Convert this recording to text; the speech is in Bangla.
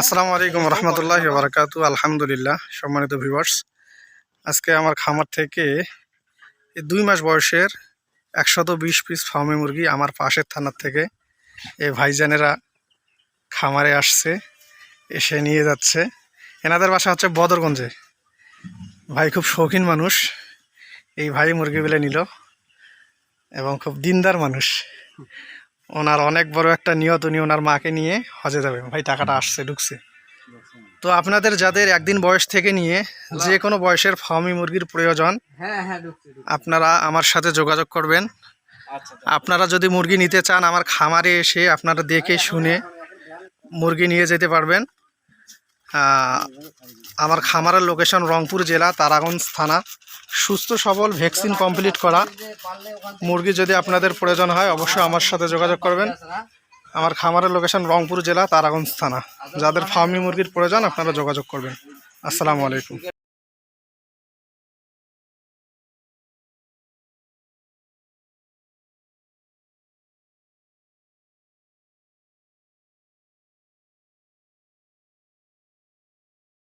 আসসালামু আলাইকুম রহমতুল্লাহ বারকাতু আলহামদুলিল্লাহ সম্মানিত ভিউয়ার্স আজকে আমার খামার থেকে দুই মাস বয়সের একশত বিশ পিস ফার্মি মুরগি আমার পাশের থানার থেকে এই ভাইজানেরা খামারে আসছে এসে নিয়ে যাচ্ছে। এনাদের বাসা হচ্ছে বদরগঞ্জে। ভাই খুব শৌখিন মানুষ। এই ভাই মুরগি মুরগিগুলো নিল এবং খুব দিনদার মানুষ। ওনার অনেক বড় একটা নিয়ত উনি ওনার মাকে নিয়ে হজে যাবে। ভাই টাকাটা আসছে ঢুকছে। তো আপনাদের যাদের একদিন বয়স থেকে নিয়ে যে কোনো বয়সের ফার্মি মুরগির প্রয়োজন হ্যাঁ হ্যাঁ। আপনারা আমার সাথে যোগাযোগ করবেন। আচ্ছা আপনারা যদি মুরগি নিতে চান আমার খামারে এসে আপনারা দেখে শুনে মুরগি নিয়ে যেতে পারবেন। আমার খামারের লোকেশন রংপুর জেলা, তারাগঞ্জ থানা। সুস্থ, সবল ভ্যাকসিন কমপ্লিট করা। মুরগি যদি আপনাদের প্রয়োজন হয়, অবশ্যই আমার সাথে যোগাযোগ করবেন। আমার খামারের লোকেশন রংপুর জেলা, তারাগঞ্জ থানা। যাদের ফার্মি মুরগির প্রয়োজন, আপনারা যোগাযোগ করবেন। আসসালামু আলাইকুম।